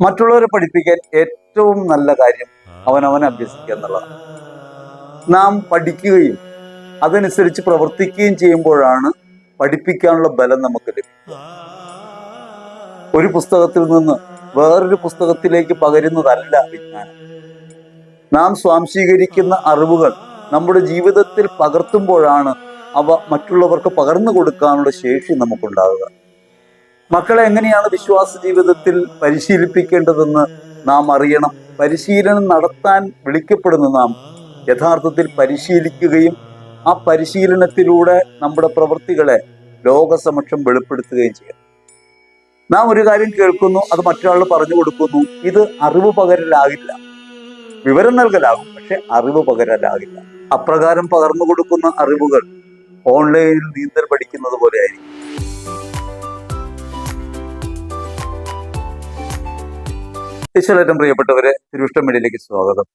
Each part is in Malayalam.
മറ്റുള്ളവരെ പഠിപ്പിക്കാൻ ഏറ്റവും നല്ല കാര്യം അവനവൻ അഭ്യസിക്കുക എന്നുള്ളതാണ്. നാം പഠിക്കുകയും അതനുസരിച്ച് പ്രവർത്തിക്കുകയും ചെയ്യുമ്പോഴാണ് പഠിപ്പിക്കാനുള്ള ബലം നമുക്ക് ലഭിക്കുക. ഒരു പുസ്തകത്തിൽ നിന്ന് വേറൊരു പുസ്തകത്തിലേക്ക് പകരുന്നതല്ല വിജ്ഞാനം. നാം സ്വാംശീകരിക്കുന്ന അറിവുകൾ നമ്മുടെ ജീവിതത്തിൽ പകർത്തുമ്പോഴാണ് അവ മറ്റുള്ളവർക്ക് പകർന്നു കൊടുക്കാനുള്ള ശേഷി നമുക്കുണ്ടാകുക മക്കളെ എങ്ങനെയാണ് വിശ്വാസ ജീവിതത്തിൽ പരിശീലിപ്പിക്കേണ്ടതെന്ന് നാം അറിയണം. പരിശീലനം നടത്താൻ വിളിക്കപ്പെടുന്ന നാം യഥാർത്ഥത്തിൽ പരിശീലിക്കുകയും ആ പരിശീലനത്തിലൂടെ നമ്മുടെ പ്രവൃത്തികളെ ലോകസമക്ഷം വെളിപ്പെടുത്തുകയും ചെയ്യണം നാം ഒരു കാര്യം കേൾക്കുന്നു അത് മറ്റൊരാൾ പറഞ്ഞു കൊടുക്കുന്നു. ഇത് അറിവ് പകരലാകില്ല. വിവരം നൽകലാകും പക്ഷെ അറിവ് പകരലാകില്ല. അപ്രകാരം പകർന്നു കൊടുക്കുന്ന അറിവുകൾ ഓൺലൈനിൽ നീന്തൽ പഠിക്കുന്നത് പോലെ ആയിരിക്കും. ഈശ്വരേറ്റം പ്രിയപ്പെട്ടവരെ തിരുവിഷ്ടം സ്വാഗതം.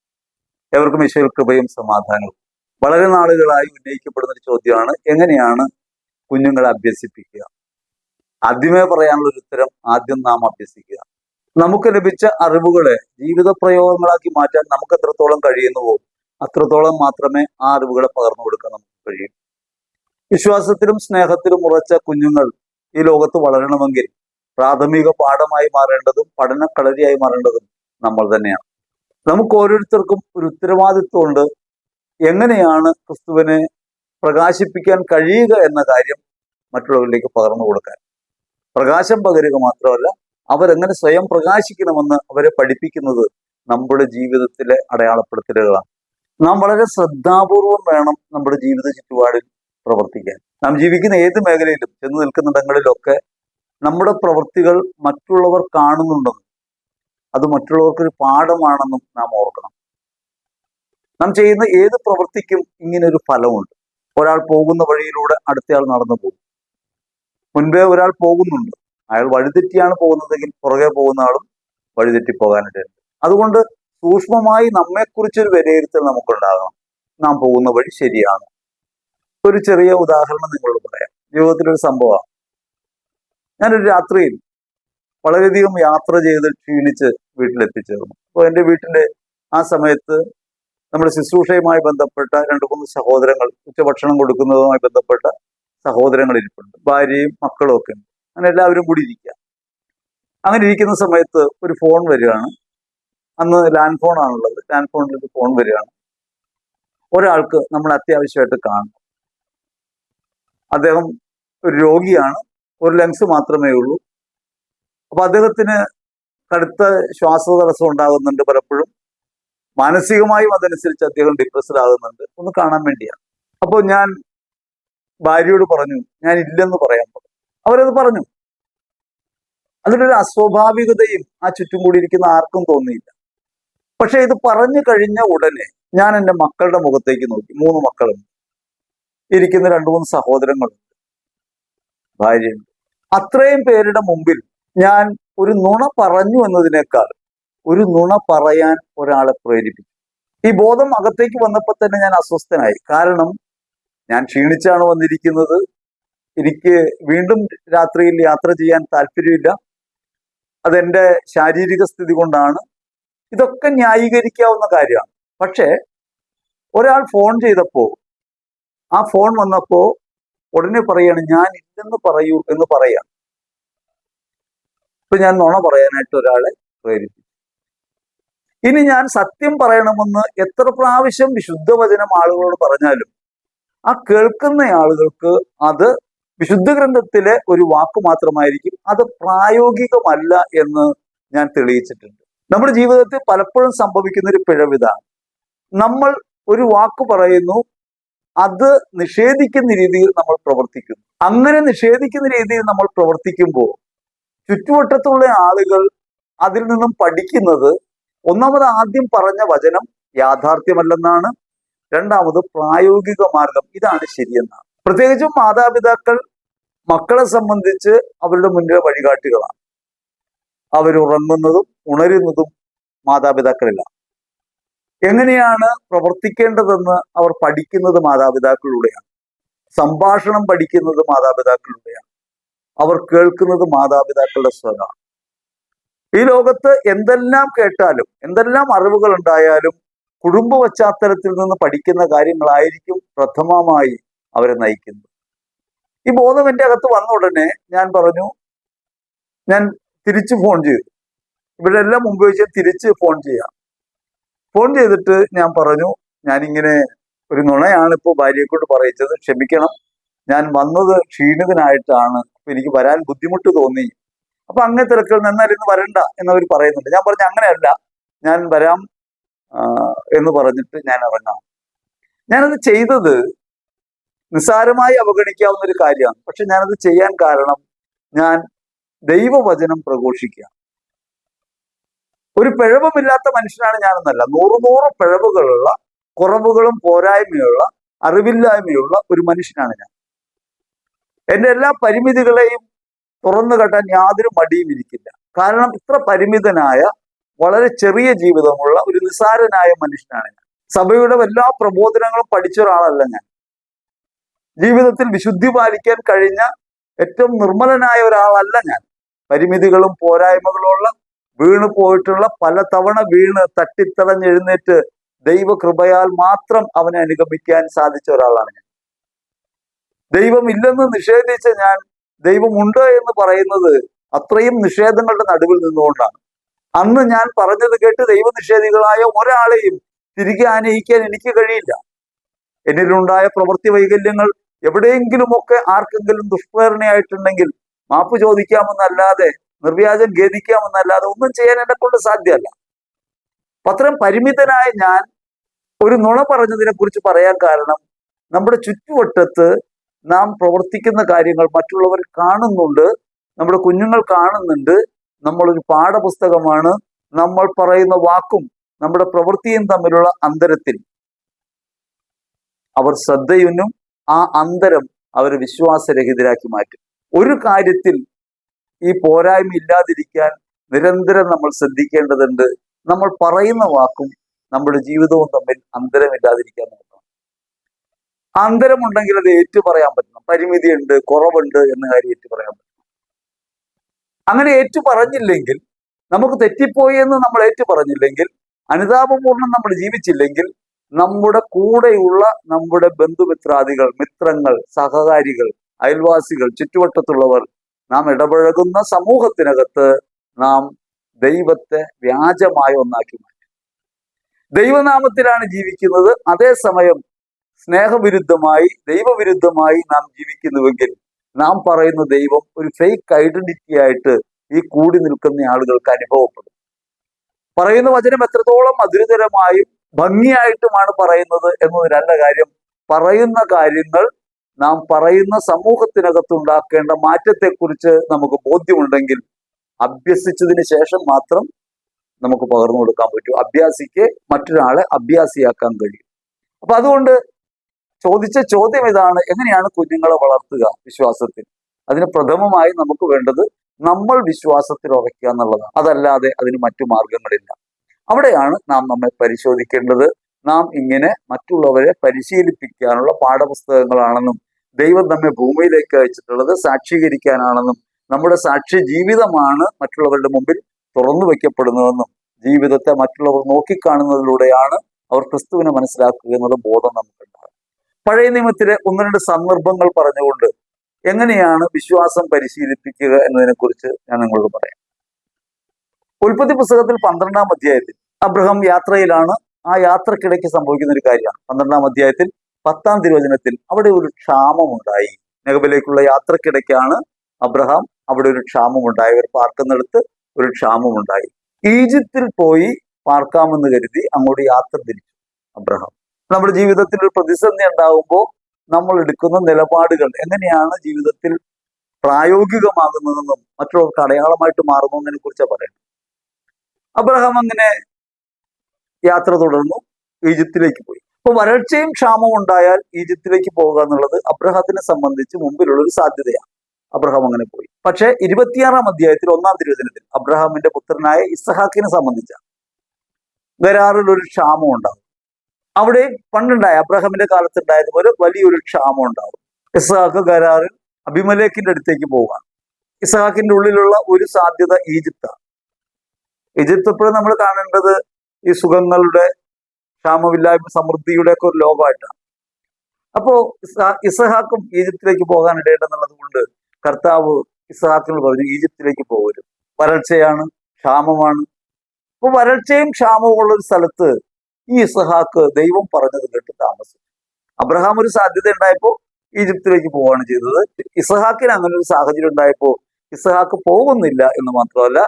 എവർക്കും ഈശ്വര കൃപയും സമാധാനവും. വളരെ നാളുകളായി ഉന്നയിക്കപ്പെടുന്ന ഒരു ചോദ്യമാണ് എങ്ങനെയാണ് കുഞ്ഞുങ്ങളെ അഭ്യസിപ്പിക്കുക? ആദ്യമേ പറയാനുള്ള ഒരു ഉത്തരം ആദ്യം നാം അഭ്യസിക്കുക. നമുക്ക് ലഭിച്ച അറിവുകളെ ജീവിത പ്രയോഗങ്ങളാക്കി മാറ്റാൻ നമുക്ക് എത്രത്തോളം കഴിയുന്നുവോ അത്രത്തോളം മാത്രമേ ആ അറിവുകളെ പകർന്നു കൊടുക്കാൻ നമുക്ക് കഴിയൂ. വിശ്വാസത്തിലും സ്നേഹത്തിലും ഉറച്ച കുഞ്ഞുങ്ങൾ ഈ ലോകത്ത് വളരണമെങ്കിൽ പ്രാഥമിക പാഠമായി മാറേണ്ടതും പഠനക്കളരിയായി മാറേണ്ടതും നമ്മൾ തന്നെയാണ്. നമുക്ക് ഓരോരുത്തർക്കും ഒരു ഉത്തരവാദിത്വമുണ്ട് എങ്ങനെയാണ് ക്രിസ്തുവിനെ പ്രകാശിപ്പിക്കാൻ കഴിയുക എന്ന കാര്യം മറ്റുള്ളവരിലേക്ക് പകർന്നു കൊടുക്കാൻ. പ്രകാശം പകരുക മാത്രമല്ല അവരെങ്ങനെ സ്വയം പ്രകാശിക്കണമെന്ന് അവരെ പഠിപ്പിക്കുന്നത് നമ്മുടെ ജീവിതത്തിലെ അടയാളപ്പെടുത്തലുകളാണ്. നാം വളരെ ശ്രദ്ധാപൂർവം വേണം നമ്മുടെ ജീവിത ചുറ്റുപാടിൽ പ്രവർത്തിക്കാൻ. നാം ജീവിക്കുന്ന ഏത് മേഖലയിലും ചെന്ന് നിൽക്കുന്നിടങ്ങളിലൊക്കെ നമ്മുടെ പ്രവൃത്തികൾ മറ്റുള്ളവർ കാണുന്നുണ്ടെന്നും അത് മറ്റുള്ളവർക്കൊരു പാഠമാണെന്നും നാം ഓർക്കണം. നാം ചെയ്യുന്ന ഏത് പ്രവൃത്തിക്കും ഇങ്ങനെ ഒരു ഫലമുണ്ട്. ഒരാൾ പോകുന്ന വഴിയിലൂടെ അടുത്തയാൾ നടന്നു പോകും. മുൻപേ ഒരാൾ പോകുന്നുണ്ട്. അയാൾ വഴിതെറ്റിയാണ് പോകുന്നതെങ്കിൽ പുറകെ പോകുന്ന ആളും വഴിതെറ്റി പോകാനിടയുണ്ട് അതുകൊണ്ട് സൂക്ഷ്മമായി നമ്മെക്കുറിച്ചൊരു വിലയിരുത്തൽ നമുക്കുണ്ടാകണം. നാം പോകുന്ന വഴി ശരിയാണ്. ഒരു ചെറിയ ഉദാഹരണം നിങ്ങളോട് പറയാം. ജീവിതത്തിലൊരു സംഭവമാണ്. ഞാനൊരു രാത്രിയിൽ വളരെയധികം യാത്ര ചെയ്ത് ക്ഷീണിച്ച് വീട്ടിലെത്തിച്ചേർന്നു. അപ്പോൾ എന്റെ വീട്ടിന്റെ ആ സമയത്ത് നമ്മുടെ ശുശ്രൂഷയുമായി ബന്ധപ്പെട്ട രണ്ട് മൂന്ന് സഹോദരങ്ങൾ ഉച്ചഭക്ഷണം കൊടുക്കുന്നതുമായി ബന്ധപ്പെട്ട സഹോദരങ്ങൾ ഇരിപ്പുണ്ട്. ഭാര്യയും മക്കളും ഒക്കെ ഉണ്ട്. അങ്ങനെ എല്ലാവരും കൂടി ഇരിക്കുക അങ്ങനെ ഇരിക്കുന്ന സമയത്ത് ഒരു ഫോൺ വരികയാണ്. അന്ന് ലാൻഡ് ഫോൺ ആണുള്ളത്. ലാൻഡ് ഫോണിൽ ഒരു ഫോൺ വരികയാണ്. ഒരാൾക്ക് നമ്മൾ അത്യാവശ്യമായിട്ട് കാണണം അദ്ദേഹം ഒരു രോഗിയാണ്. ഒരു ലങ്സ് മാത്രമേ ഉള്ളൂ. അപ്പൊ അദ്ദേഹത്തിന് കടുത്ത ശ്വാസതടസ്സം ഉണ്ടാകുന്നുണ്ട് പലപ്പോഴും. മാനസികമായും അതനുസരിച്ച് അദ്ദേഹം ഡിപ്രസ്ഡ് ആകുന്നുണ്ട്. ഒന്ന് കാണാൻ വേണ്ടിയാണ്. അപ്പോൾ ഞാൻ ഭാര്യയോട് പറഞ്ഞു ഞാൻ ഇല്ലെന്ന് പറയാൻ പറഞ്ഞു. അവരത് പറഞ്ഞു. അതിലൊരു അസ്വാഭാവികതയും ആ ചുറ്റും കൂടിയിരിക്കുന്ന ആർക്കും തോന്നിയില്ല. പക്ഷെ ഇത് പറഞ്ഞു കഴിഞ്ഞ ഉടനെ ഞാൻ എന്റെ മക്കളുടെ മുഖത്തേക്ക് നോക്കി. മൂന്ന് മക്കളുണ്ട്. ഇരിക്കുന്ന രണ്ടു മൂന്ന് സഹോദരങ്ങളുണ്ട്. ഭാര്യയുണ്ട്. അത്രയും പേരുടെ മുമ്പിൽ ഞാൻ ഒരു നുണ പറഞ്ഞു എന്നതിനേക്കാൾ ഒരു നുണ പറയാൻ ഒരാളെ പ്രേരിപ്പിച്ചു. ഈ ബോധം അകത്തേക്ക് വന്നപ്പോൾ തന്നെ ഞാൻ അസ്വസ്ഥനായി. കാരണം ഞാൻ ക്ഷീണിച്ചാണ് വന്നിരിക്കുന്നത്. എനിക്ക് വീണ്ടും രാത്രിയിൽ യാത്ര ചെയ്യാൻ താല്പര്യമില്ല. അതെന്റെ ശാരീരിക സ്ഥിതി കൊണ്ടാണ്. ഇതൊക്കെ ന്യായീകരിക്കാവുന്ന കാര്യമാണ്. പക്ഷേ ഒരാൾ ഫോൺ ചെയ്തപ്പോൾ ആ ഫോൺ വന്നപ്പോ ഉടനെ പറയാണ് ഞാൻ ഇല്ലെന്ന് പറയൂ എന്ന് പറയാം ഇപ്പൊ ഞാൻ നുണ പറയാനായിട്ട് ഒരാളെ പ്രേരിപ്പിച്ചു. ഇനി ഞാൻ സത്യം പറയണമെന്ന് എത്ര പ്രാവശ്യം വിശുദ്ധവചനം ആളുകളോട് പറഞ്ഞാലും ആ കേൾക്കുന്ന ആളുകൾക്ക് അത് വിശുദ്ധ ഗ്രന്ഥത്തിലെ ഒരു വാക്ക് മാത്രമായിരിക്കും അത് പ്രായോഗികമല്ല എന്ന് ഞാൻ തെളിയിച്ചിട്ടുണ്ട്. നമ്മുടെ ജീവിതത്തിൽ പലപ്പോഴും സംഭവിക്കുന്ന ഒരു പിഴവിതാണ്. നമ്മൾ ഒരു വാക്ക് പറയുന്നു അത് നിഷേധിക്കുന്ന രീതിയിൽ നമ്മൾ പ്രവർത്തിക്കുന്നു. അങ്ങനെ നിഷേധിക്കുന്ന രീതിയിൽ നമ്മൾ പ്രവർത്തിക്കുമ്പോൾ ചുറ്റുവട്ടത്തുള്ള ആളുകൾ അതിൽ നിന്നും പഠിക്കുന്നത് ഒന്നാമത് ആദ്യം പറഞ്ഞ വചനം യാഥാർത്ഥ്യമല്ലെന്നാണ്. രണ്ടാമത് പ്രായോഗിക മാർഗം ഇതാണ് ശരിയെന്നാണ്. പ്രത്യേകിച്ചും മാതാപിതാക്കൾ മക്കളെ സംബന്ധിച്ച് അവരുടെ മുന്നിലെ വഴികാട്ടികളാണ്. അവരുറങ്ങുന്നതും ഉണരുന്നതും മാതാപിതാക്കളില്ല എങ്ങനെയാണ് പ്രവർത്തിക്കേണ്ടതെന്ന് അവർ പഠിക്കുന്നത് മാതാപിതാക്കളിലൂടെയാണ്. സംഭാഷണം പഠിക്കുന്നത് മാതാപിതാക്കളിലൂടെയാണ്. അവർ കേൾക്കുന്നത് മാതാപിതാക്കളുടെ സ്വരമാണ്. ഈ ലോകത്ത് എന്തെല്ലാം കേട്ടാലും എന്തെല്ലാം അറിവുകൾ ഉണ്ടായാലും കുടുംബ പശ്ചാത്തലത്തിൽ നിന്ന് പഠിക്കുന്ന കാര്യങ്ങളായിരിക്കും പ്രഥമമായി അവരെ നയിക്കുന്നത്. ഈ ബോധം എന്റെ അകത്ത് വന്ന ഉടനെ ഞാൻ പറഞ്ഞു ഞാൻ തിരിച്ച് ഫോൺ ചെയ്തു. ഇവിടെ എല്ലാം മുമ്പ് വെച്ച് തിരിച്ച് ഫോൺ ചെയ്യാം. ഫോൺ ചെയ്തിട്ട് ഞാൻ പറഞ്ഞു ഞാനിങ്ങനെ ഒരു നുണയാണ് ഇപ്പോൾ ഭാര്യയെ കൊണ്ട് പറയിച്ചത്. ക്ഷമിക്കണം. ഞാൻ വന്നത് ക്ഷീണിതനായിട്ടാണ്. അപ്പൊ എനിക്ക് വരാൻ ബുദ്ധിമുട്ട് തോന്നി. അപ്പൊ അങ്ങനെ തിരക്കുകൾ നിന്നാൽ ഇന്ന് വരണ്ട എന്നവർ പറയുന്നുണ്ട്. ഞാൻ പറഞ്ഞു അങ്ങനെയല്ല. ഞാൻ വരാം എന്ന് പറഞ്ഞിട്ട് ഞാൻ ഇറങ്ങാം. ഞാനത് ചെയ്തത് നിസ്സാരമായി അവഗണിക്കാവുന്ന ഒരു കാര്യമാണ്. പക്ഷെ ഞാനത് ചെയ്യാൻ കാരണം ഞാൻ ദൈവവചനം പ്രഘോഷിക്കുക ഒരു പിഴവുമില്ലാത്ത മനുഷ്യനാണ് ഞാനെന്നല്ല. നൂറ് നൂറ് പിഴവുകളുള്ള കുറവുകളും പോരായ്മയുള്ള അറിവില്ലായ്മയുള്ള ഒരു മനുഷ്യനാണ് ഞാൻ. എന്റെ എല്ലാ പരിമിതികളെയും തുറന്നു കെട്ടാൻ യാതൊരു മടിയും ഇരിക്കില്ല കാരണം ഇത്ര പരിമിതനായ വളരെ ചെറിയ ജീവിതമുള്ള ഒരു നിസാരനായ മനുഷ്യനാണ് ഞാൻ. സഭയുടെ എല്ലാ പ്രബോധനങ്ങളും പഠിച്ച ഒരാളല്ല ഞാൻ. ജീവിതത്തിൽ വിശുദ്ധി പാലിക്കാൻ കഴിഞ്ഞ ഏറ്റവും നിർമ്മലനായ ഒരാളല്ല ഞാൻ. പരിമിതികളും പോരായ്മകളുമുള്ള വീണു പോയിട്ടുള്ള പല തവണ വീണ് തട്ടിത്തടഞ്ഞെഴുന്നേറ്റ് ദൈവകൃപയാൽ മാത്രം അവനെ അനുഗമിക്കാൻ സാധിച്ച ഒരാളാണ് ഞാൻ. ദൈവം ഇല്ലെന്ന് നിഷേധിച്ച ഞാൻ ദൈവമുണ്ട് എന്ന് പറയുന്നത് അത്രയും നിഷേധങ്ങളുടെ നടുവിൽ നിന്നുകൊണ്ടാണ്. അന്ന് ഞാൻ പറഞ്ഞത് കേട്ട് ദൈവനിഷേധികളായ ഒരാളെയും തിരികെ ആനയിക്കാൻ എനിക്ക് കഴിയില്ല. എന്നിലുണ്ടായ പ്രവൃത്തി വൈകല്യങ്ങൾ എവിടെയെങ്കിലുമൊക്കെ ആർക്കെങ്കിലും ദുഷ്പ്രേരണയായിട്ടുണ്ടെങ്കിൽ മാപ്പ് ചോദിക്കാമെന്നല്ലാതെ നിർവ്യാജം ഖേദിക്കാമെന്നല്ലാതെ ഒന്നും ചെയ്യാൻ എന്നെ കൊണ്ട് സാധ്യമല്ല. അത്രയും പരിമിതനായ ഞാൻ ഒരു നുണ പറഞ്ഞതിനെ കുറിച്ച് പറയാൻ കാരണം നമ്മുടെ ചുറ്റുവട്ടത്ത് നാം പ്രവർത്തിക്കുന്ന കാര്യങ്ങൾ മറ്റുള്ളവർ കാണുന്നുണ്ട് നമ്മുടെ കുഞ്ഞുങ്ങൾ കാണുന്നുണ്ട് നമ്മളൊരു പാഠപുസ്തകമാണ് നമ്മൾ പറയുന്ന വാക്കും നമ്മുടെ പ്രവൃത്തിയും തമ്മിലുള്ള അന്തരത്തിൽ. അവർ ശ്രദ്ധയുന്നും ആ അന്തരം അവരെ വിശ്വാസരഹിതരാക്കി മാറ്റും. ഒരു കാര്യത്തിൽ ഈ പോരായ്മ ഇല്ലാതിരിക്കാൻ നിരന്തരം നമ്മൾ ശ്രദ്ധിക്കേണ്ടതുണ്ട്. നമ്മൾ പറയുന്ന വാക്കും നമ്മുടെ ജീവിതവും തമ്മിൽ അന്തരമില്ലാതിരിക്കാൻ നോക്കണം. അന്തരമുണ്ടെങ്കിൽ അത് ഏറ്റു പറയാൻ പറ്റണം. പരിമിതിയുണ്ട് കുറവുണ്ട് എന്ന കാര്യം ഏറ്റു പറയാൻ പറ്റണം. അങ്ങനെ ഏറ്റു പറഞ്ഞില്ലെങ്കിൽ നമുക്ക് തെറ്റിപ്പോയി എന്ന് നമ്മൾ ഏറ്റു പറഞ്ഞില്ലെങ്കിൽ അനുതാപപൂർണം നമ്മൾ ജീവിച്ചില്ലെങ്കിൽ നമ്മുടെ കൂടെയുള്ള നമ്മുടെ ബന്ധുമിത്രാദികൾ മിത്രങ്ങൾ സഹകാരികൾ അയൽവാസികൾ ചുറ്റുവട്ടത്തുള്ളവർ നാം ഇടപഴകുന്ന സമൂഹത്തിനകത്ത് നാം ദൈവത്തെ വ്യാജമായ ഒന്നാക്കി മാറ്റും. ദൈവനാമത്തിലാണ് ജീവിക്കുന്നത്. അതേസമയം സ്നേഹവിരുദ്ധമായി ദൈവവിരുദ്ധമായി നാം ജീവിക്കുന്നുവെങ്കിൽ നാം പറയുന്ന ദൈവം ഒരു ഫേക്ക് ഐഡന്റിറ്റി ആയിട്ട് ഈ കൂടി നിൽക്കുന്ന ആളുകൾക്ക് അനുഭവപ്പെടും. പറയുന്ന വചനം എത്രത്തോളം മധുരതരമായും ഭംഗിയായിട്ടുമാണ് പറയുന്നത് എന്നതിനല്ല കാര്യം. പറയുന്ന കാര്യങ്ങൾ നാം പറയുന്ന സമൂഹത്തിനകത്തുണ്ടാക്കേണ്ട മാറ്റത്തെക്കുറിച്ച് നമുക്ക് ബോധ്യമുണ്ടെങ്കിൽ അഭ്യസിച്ചതിന് ശേഷം മാത്രം നമുക്ക് പകർന്നു കൊടുക്കാൻ പറ്റൂ. അഭ്യാസിക്ക് മറ്റൊരാളെ അഭ്യാസിയാക്കാൻ കഴിയും. അപ്പൊ അതുകൊണ്ട് ചോദിച്ച ചോദ്യം ഇതാണ് എങ്ങനെയാണ് കുഞ്ഞുങ്ങളെ വളർത്തുക വിശ്വാസത്തിൽ? അതിന് പ്രഥമമായി നമുക്ക് വേണ്ടത് നമ്മൾ വിശ്വാസത്തിൽ ഉറയ്ക്കുക എന്നുള്ളതാണ്. അതല്ലാതെ അതിന് മറ്റു മാർഗങ്ങളില്ല. അവിടെയാണ് നാം നമ്മെ പരിശോധിക്കേണ്ടത്. നാം ഇങ്ങനെ മറ്റുള്ളവരെ പരിശീലിപ്പിക്കാനുള്ള പാഠപുസ്തകങ്ങളാണെന്നും ദൈവം നമ്മെ ഭൂമിയിലേക്ക് അയച്ചിട്ടുള്ളത് സാക്ഷീകരിക്കാനാണെന്നും നമ്മുടെ സാക്ഷി ജീവിതമാണ് മറ്റുള്ളവരുടെ മുമ്പിൽ തുറന്നു വെക്കപ്പെടുന്നതെന്നും ജീവിതത്തെ മറ്റുള്ളവർ നോക്കിക്കാണുന്നതിലൂടെയാണ് അവർ ക്രിസ്തുവിനെ മനസ്സിലാക്കുക എന്നുള്ള ബോധം നമുക്കുണ്ടാകും പഴയ നിയമത്തിലെ ഒന്ന് രണ്ട് സന്ദർഭങ്ങൾ പറഞ്ഞുകൊണ്ട് എങ്ങനെയാണ് വിശ്വാസം പരിശീലിപ്പിക്കുക എന്നതിനെക്കുറിച്ച് ഞാൻ നിങ്ങളോട് പറയാം. ഉൽപ്പത്തി പുസ്തകത്തിൽ പന്ത്രണ്ടാം അധ്യായത്തിൽ അബ്രഹാം യാത്രയിലാണ് ആ യാത്രക്കിടയ്ക്ക് സംഭവിക്കുന്ന ഒരു കാര്യമാണ്. പന്ത്രണ്ടാം അധ്യായത്തിൽ പത്താം തിരുവചനത്തിൽ അവിടെ ഒരു ക്ഷാമമുണ്ടായി. നെഗബിലേക്കുള്ള യാത്രക്കിടയ്ക്കാണ് അബ്രഹാം അവിടെ ഒരു ക്ഷാമമുണ്ടായി. അവർ പാർക്കുന്നിടത്ത് ഒരു ക്ഷാമമുണ്ടായി. ഈജിപ്തിൽ പോയി പാർക്കാമെന്ന് കരുതി അങ്ങോട്ട് യാത്ര തിരിച്ചു അബ്രഹാം. നമ്മുടെ ജീവിതത്തിൽ ഒരു പ്രതിസന്ധി ഉണ്ടാകുമ്പോൾ നമ്മൾ എടുക്കുന്ന നിലപാടുകൾ എങ്ങനെയാണ് ജീവിതത്തിൽ പ്രായോഗികമാകുന്നതെന്നും മറ്റുള്ളവർക്ക് അടയാളമായിട്ട് മാറുന്നതിനെ കുറിച്ചാണ് പറയുന്നത്. അബ്രഹാം അങ്ങനെ യാത്ര തുടർന്നു ഈജിപ്തിലേക്ക് പോയി. അപ്പൊ വരൾച്ചയും ക്ഷാമവും ഉണ്ടായാൽ ഈജിപ്തിലേക്ക് പോകുക എന്നുള്ളത് അബ്രഹത്തിനെ സംബന്ധിച്ച് മുമ്പിലുള്ള ഒരു സാധ്യതയാണ്. അബ്രഹാം അങ്ങനെ പോയി. പക്ഷെ ഇരുപത്തിയാറാം അധ്യായത്തിൽ ഒന്നാം തിരുവചനത്തിൽ അബ്രഹാമിന്റെ പുത്രനായ ഇസഹാക്കിനെ സംബന്ധിച്ചാണ്. വരാറിൽ ഒരു ക്ഷാമം ഉണ്ടാകും അവിടെ പണ്ടുണ്ടായ അബ്രഹാമിന്റെ കാലത്തുണ്ടായതുപോലെ വലിയൊരു ക്ഷാമം ഉണ്ടാകും ഇസഹാക്ക് ഗരാറിൽ അഭിമലേഖിന്റെ അടുത്തേക്ക് പോവുകയാണ്. ഇസഹാക്കിന്റെ ഉള്ളിലുള്ള ഒരു സാധ്യത ഈജിപ്താണ്. ഈജിപ്ത് ഇപ്പോഴും നമ്മൾ കാണേണ്ടത് ഈ സുഖങ്ങളുടെ ക്ഷാമമില്ലായ്മ സമൃദ്ധിയുടെ ഒക്കെ ഒരു ലോകമായിട്ടാണ്. അപ്പോ ഇസഹാക്കും ഈജിപ്തിലേക്ക് പോകാൻ ഇടയുണ്ടെന്നുള്ളത് കൊണ്ട് കർത്താവ് ഇസഹാക്കിനോട് പറഞ്ഞു ഈജിപ്തിലേക്ക് പോകരുത്. വരൾച്ചയാണ് ക്ഷാമമാണ്. അപ്പൊ വരൾച്ചയും ക്ഷാമവും ഉള്ള ഒരു സ്ഥലത്ത് ഈ ഇസഹാക്ക് ദൈവം പറഞ്ഞത് കേട്ട് താമസിച്ചു. അബ്രഹാം ഒരു സാധ്യത ഉണ്ടായപ്പോ ഈജിപ്തിലേക്ക് പോവുകയാണ് ചെയ്തത്. ഇസഹാക്കിന് അങ്ങനെ ഒരു സാഹചര്യം ഉണ്ടായപ്പോ ഇസഹാക്ക് പോകുന്നില്ല എന്ന് മാത്രമല്ല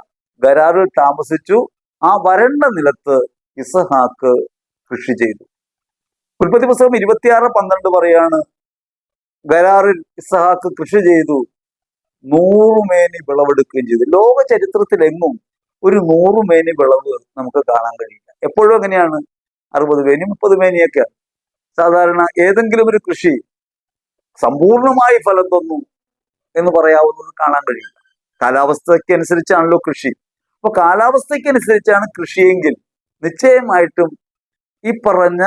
ഗരാറിൽ താമസിച്ചു. ആ വരണ്ട നിലത്ത് ഇസഹാക്ക് കൃഷി ചെയ്തു. ഉൽപ്പത്തി പുസ്തകം ഇരുപത്തിയാറ് പന്ത്രണ്ട് പറയാണ് ഗരാറിൽ ഇസഹാക്ക് കൃഷി ചെയ്തു നൂറുമേനി വിളവെടുക്കുകയും ചെയ്തു. ലോക ചരിത്രത്തിലെങ്ങും ഒരു നൂറുമേനി വിളവ് നമുക്ക് കാണാൻ കഴിയില്ല. എപ്പോഴും അങ്ങനെയാണ് അറുപത് മേനി മുപ്പത് മേനിയൊക്കെ. സാധാരണ ഏതെങ്കിലും ഒരു കൃഷി സമ്പൂർണമായി ഫലം തന്നു എന്ന് പറയാവുന്നത് കാണാൻ കഴിയില്ല. കാലാവസ്ഥയ്ക്ക് അനുസരിച്ചാണല്ലോ കൃഷി. അപ്പൊ കാലാവസ്ഥയ്ക്ക് അനുസരിച്ചാണ് കൃഷിയെങ്കിൽ നിശ്ചയമായിട്ടും ഈ പറഞ്ഞ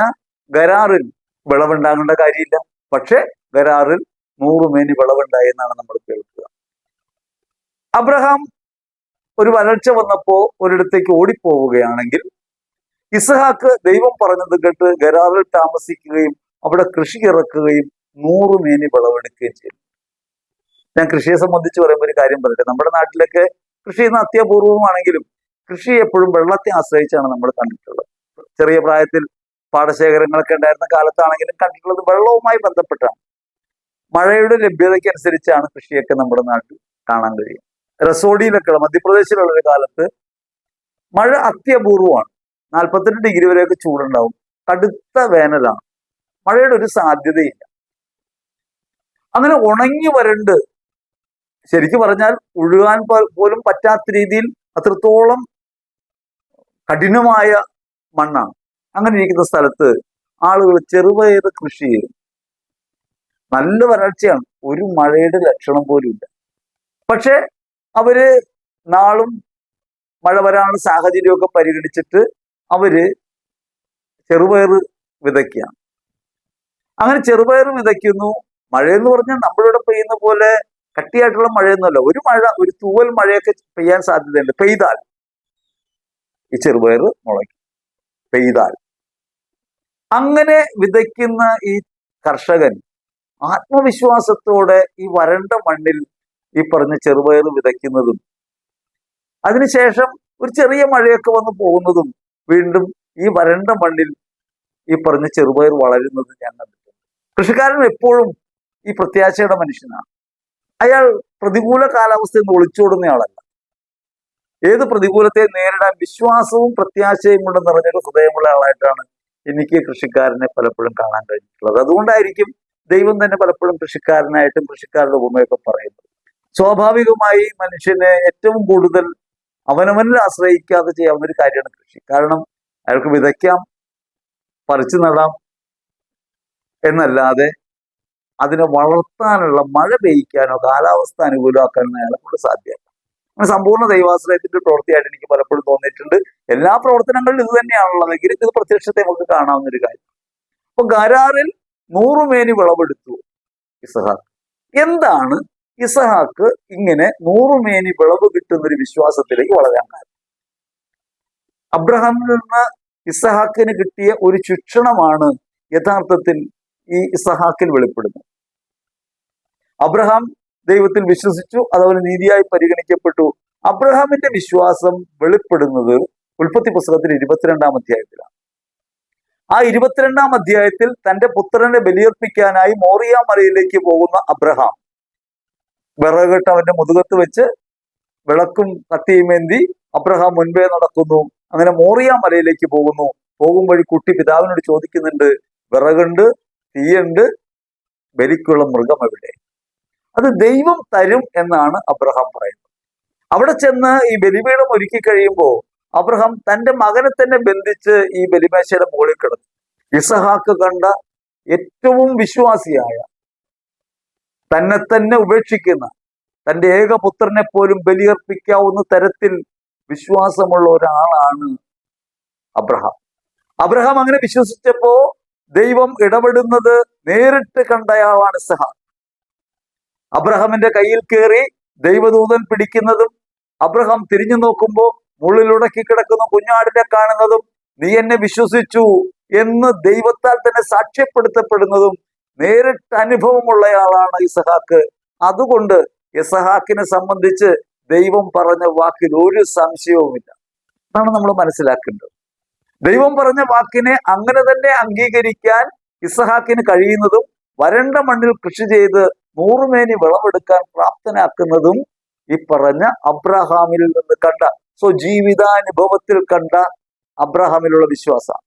ഗരാറിൽ വിളവുണ്ടാകേണ്ട കാര്യമില്ല. പക്ഷെ ഗരാറിൽ നൂറുമേനി വിളവുണ്ടായി എന്നാണ് നമ്മൾ കേൾക്കുക. അബ്രഹാം ഒരു വരൾച്ച വന്നപ്പോ ഒരിടത്തേക്ക് ഓടിപ്പോവുകയാണെങ്കിൽ ഇസഹാക്ക് ദൈവം പറഞ്ഞത് കേട്ട് ഗരാറിൽ താമസിക്കുകയും അവിടെ കൃഷി ഇറക്കുകയും നൂറുമേനി വിളവെടുക്കുകയും ചെയ്തു. ഞാൻ കൃഷിയെ സംബന്ധിച്ച് പറയുമ്പോൾ ഒരു കാര്യം പറയട്ടെ. നമ്മുടെ നാട്ടിലൊക്കെ കൃഷി ഇന്ന് അത്യപൂർവമാണെങ്കിലും കൃഷി എപ്പോഴും വെള്ളത്തെ ആശ്രയിച്ചാണ് നമ്മൾ കണ്ടിട്ടുള്ളത്. ചെറിയ പ്രായത്തിൽ പാടശേഖരങ്ങളൊക്കെ ഉണ്ടായിരുന്ന കാലത്താണെങ്കിലും കണ്ടിട്ടുള്ളത് വെള്ളവുമായി ബന്ധപ്പെട്ടാണ്. മഴയുടെ ലഭ്യതയ്ക്കനുസരിച്ചാണ് കൃഷിയൊക്കെ നമ്മുടെ നാട്ടിൽ കാണാൻ കഴിയും റസോഡിയിലൊക്കെ മധ്യപ്രദേശിലുള്ള ഒരു കാലത്ത് മഴ അത്യപൂർവമാണ്. നാൽപ്പത്തെട്ട് ഡിഗ്രി വരെയൊക്കെ ചൂടുണ്ടാവും. കടുത്ത വേനലാണ്. മഴയുടെ ഒരു സാധ്യതയില്ല. അങ്ങനെ ഉണങ്ങി വരണ്ട് ശരിക്കും പറഞ്ഞാൽ ഒഴുകാൻ പോലും പറ്റാത്ത രീതിയിൽ അത്രത്തോളം കഠിനമായ മണ്ണാണ്. അങ്ങനെ ഇരിക്കുന്ന സ്ഥലത്ത് ആളുകൾ ചെറുപയർ കൃഷി ചെയ്യും. നല്ല വരൾച്ചയാണ്. ഒരു മഴയുടെ ലക്ഷണം പോലും ഇല്ല. പക്ഷെ അവർ നാളും മഴ വരാനുള്ള സാഹചര്യമൊക്കെ പരിഗണിച്ചിട്ട് അവർ ചെറുപയർ വിതയ്ക്കുകയാണ്. അങ്ങനെ ചെറുപയർ വിതയ്ക്കുന്നു. മഴയെന്ന് പറഞ്ഞാൽ നമ്മളിവിടെ പെയ്യുന്ന പോലെ കട്ടിയായിട്ടുള്ള മഴയൊന്നുമല്ല. ഒരു മഴ ഒരു തൂവൽ മഴയൊക്കെ പെയ്യാൻ സാധ്യതയുണ്ട്. പെയ്താൽ. ഈ ചെറുപയർ മുളയ്ക്കും. പെയ്താൽ. അങ്ങനെ വിതയ്ക്കുന്ന ഈ കർഷകൻ ആത്മവിശ്വാസത്തോടെ ഈ വരണ്ട മണ്ണിൽ ഈ പറഞ്ഞ ചെറുപയർ വിതയ്ക്കുന്നതും അതിനുശേഷം ഒരു ചെറിയ മഴയൊക്കെ വന്ന് പോകുന്നതും വീണ്ടും ഈ വരണ്ട മണ്ണിൽ ഈ പറഞ്ഞ ചെറുപയർ വളരുന്നത് ഞാൻ കണ്ടിട്ടുണ്ട്. കൃഷിക്കാരൻ എപ്പോഴും ഈ പ്രത്യാശയുടെ മനുഷ്യനാണ്. അയാൾ പ്രതികൂല കാലാവസ്ഥയിൽ നിന്ന് ഒളിച്ചോടുന്നയാളല്ല ഏത് പ്രതികൂലത്തെ നേരിടാൻ വിശ്വാസവും പ്രത്യാശയും കൊണ്ട് നിറഞ്ഞൊരു ഹൃദയമുള്ള ആളായിട്ടാണ് എനിക്ക് കൃഷിക്കാരനെ പലപ്പോഴും കാണാൻ കഴിഞ്ഞിട്ടുള്ളത്. അതുകൊണ്ടായിരിക്കും ദൈവം തന്നെ പലപ്പോഴും കൃഷിക്കാരനായിട്ടും കൃഷിക്കാരുടെ ഉപമയൊക്കെ പറയുന്നത്. സ്വാഭാവികമായി മനുഷ്യനെ ഏറ്റവും കൂടുതൽ അവനവനിൽ ആശ്രയിക്കാതെ ചെയ്യാവുന്ന ഒരു കാര്യമാണ് കൃഷി. കാരണം അയാൾക്ക് വിതയ്ക്കാം പറിച്ചു നടാം എന്നല്ലാതെ അതിനെ വളർത്താനുള്ള മഴ പെയ്യ്ക്കാനോ കാലാവസ്ഥ അനുകൂലമാക്കാനോ അയാളെ കൊണ്ട് സാധ്യമല്ല. അങ്ങനെ സമ്പൂർണ ദൈവാശ്രയത്തിന്റെ പ്രവൃത്തിയായിട്ട് എനിക്ക് പലപ്പോഴും തോന്നിയിട്ടുണ്ട്. എല്ലാ പ്രവർത്തനങ്ങളിലും ഇത് തന്നെയാണുള്ളതെങ്കിൽ ഇത് പ്രത്യക്ഷത്തെ നമുക്ക് കാണാവുന്ന ഒരു കാര്യം. അപ്പൊ ഗരാറിൽ നൂറുമേനി വിളവെടുത്തു ഇസഹാക്ക്. എന്താണ് ഇസഹാക്ക് ഇങ്ങനെ നൂറുമേനി വിളവ് കിട്ടുന്ന ഒരു വിശ്വാസത്തിലേക്ക് വളരാൻ കാരണം? അബ്രഹാമിൽ നിന്ന് ഇസഹാക്കിന് കിട്ടിയ ഒരു ശിക്ഷണമാണ് യഥാർത്ഥത്തിൽ ഈ ഇസഹാക്കിൽ വെളിപ്പെടുന്നു. അബ്രഹാം ദൈവത്തിൽ വിശ്വസിച്ചു അതുപോലെ നീതിയായി പരിഗണിക്കപ്പെട്ടു. അബ്രഹാമിന്റെ വിശ്വാസം വെളിപ്പെടുന്നത് ഉൽപ്പത്തി പുസ്തകത്തിൽ ഇരുപത്തിരണ്ടാം അധ്യായത്തിലാണ്. ആ ഇരുപത്തിരണ്ടാം അധ്യായത്തിൽ തന്റെ പുത്രനെ ബലിയർപ്പിക്കാനായി മോറിയ മലയിലേക്ക് പോകുന്ന അബ്രഹാം വിറകെട്ട് അവന്റെ മുതുകത്ത് വെച്ച് വിളക്കും കത്തിയുമേന്തി അബ്രഹാം മുൻപേ നടക്കുന്നു. അങ്ങനെ മോറിയ മലയിലേക്ക് പോകുന്നു. പോകുമ്പോഴി കുട്ടി പിതാവിനോട് ചോദിക്കുന്നുണ്ട് വിറകുണ്ട് തീയുണ്ട് ബലിക്കുള്ള മൃഗം എവിടെ? അത് ദൈവം തരും എന്നാണ് അബ്രഹാം പറയുന്നത്. അവിടെ ചെന്ന് ഈ ബലിപീഠം ഒരുക്കി കഴിയുമ്പോൾ അബ്രഹാം തന്റെ മകനെ തന്നെ ബന്ധിച്ച് ഈ ബലിമേശയുടെ മുകളിൽ കിടന്നു. ഇസഹാക്ക് കണ്ട ഏറ്റവും വിശ്വാസിയായ തന്നെ തന്നെ ഉപേക്ഷിക്കുന്ന തന്റെ ഏകപുത്രനെ പോലും ബലിയർപ്പിക്കാവുന്ന തരത്തിൽ വിശ്വാസമുള്ള ഒരാളാണ് അബ്രഹാം. അബ്രഹാം അങ്ങനെ വിശ്വസിച്ചപ്പോ ദൈവം ഇടപെടുന്നത് നേരിട്ട് കണ്ടയാളാണ് സഹ. അബ്രഹാമിന്റെ കയ്യിൽ കയറി ദൈവദൂതൻ പിടിക്കുന്നതും അബ്രഹാം തിരിഞ്ഞു നോക്കുമ്പോൾ മുള്ളിലുടക്കി കിടക്കുന്ന കുഞ്ഞാടിനെ കാണുന്നതും നീ എന്നെ വിശ്വസിച്ചു എന്ന് ദൈവത്താൽ തന്നെ സാക്ഷ്യപ്പെടുത്തപ്പെടുന്നതും നേരിട്ട് അനുഭവമുള്ളയാളാണ് ഇസഹാക്ക്. അതുകൊണ്ട് ഇസഹാക്കിനെ സംബന്ധിച്ച് ദൈവം പറഞ്ഞ വാക്കിൽ ഒരു സംശയവുമില്ല. അതാണ് നമ്മൾ മനസ്സിലാക്കേണ്ടത്. ദൈവം പറഞ്ഞ വാക്കിനെ അങ്ങനെ തന്നെ അംഗീകരിക്കാൻ ഇസഹാക്കിന് കഴിയുന്നതും വരണ്ട മണ്ണിൽ കൃഷി ചെയ്ത് നൂറുമേനി വിളവെടുക്കാൻ പ്രാപ്തനാക്കുന്നതും ഈ പറഞ്ഞ അബ്രഹാമിൽ നിന്ന് കണ്ട സോ ജീവിതാനുഭവത്തിൽ കണ്ട അബ്രഹാമിലുള്ള വിശ്വാസം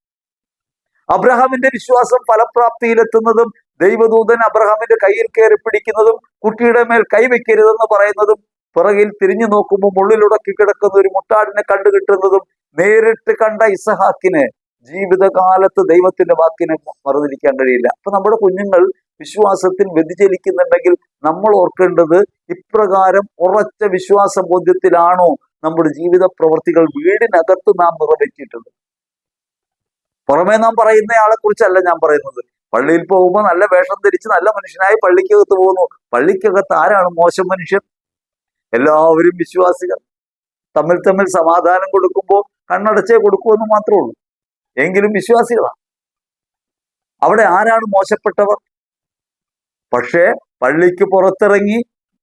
അബ്രഹാമിന്റെ വിശ്വാസം ഫലപ്രാപ്തിയിലെത്തുന്നതും ദൈവദൂതൻ അബ്രഹാമിന്റെ കയ്യിൽ കയറി പിടിക്കുന്നതും കുട്ടിയുടെ മേൽ കൈവയ്ക്കരുതെന്ന് പറയുന്നതും പിറകിൽ തിരിഞ്ഞു നോക്കുമ്പോൾ മുള്ളിലുടക്കി കിടക്കുന്ന ഒരു മുട്ടാടിനെ കണ്ടു കിട്ടുന്നതും നേരിട്ട് കണ്ട ഇസഹാക്കിന് ജീവിതകാലത്ത് ദൈവത്തിന്റെ വാക്കിനെ മറന്നിരിക്കാൻ കഴിയില്ല. അപ്പൊ നമ്മുടെ കുഞ്ഞുങ്ങൾ വിശ്വാസത്തിൽ വ്യതിചലിക്കുന്നുണ്ടെങ്കിൽ നമ്മൾ ഓർക്കേണ്ടത് ഇപ്രകാരം ഉറച്ച വിശ്വാസ ബോധ്യത്തിലാണോ നമ്മുടെ ജീവിത പ്രവൃത്തികൾ വീടിനകത്ത് നാം നിറവേറ്റിയിട്ടുണ്ട് പുറമേ നാം പറയുന്നയാളെ കുറിച്ചല്ല ഞാൻ പറയുന്നത്. പള്ളിയിൽ പോകുമ്പോൾ നല്ല വേഷം ധരിച്ച് നല്ല മനുഷ്യനായി പള്ളിക്കകത്ത് പോകുന്നു. പള്ളിക്കകത്ത് ആരാണ് മോശം മനുഷ്യൻ? എല്ലാവരും വിശ്വാസികൾ. തമ്മിൽ തമ്മിൽ സമാധാനം കൊടുക്കുമ്പോൾ കണ്ണടച്ചേ കൊടുക്കുമെന്ന് മാത്രമേ ഉള്ളൂ. എങ്കിലും വിശ്വാസികളാണ് അവിടെ ആരാണ് മോശപ്പെട്ടവർ? പക്ഷേ പള്ളിക്ക് പുറത്തിറങ്ങി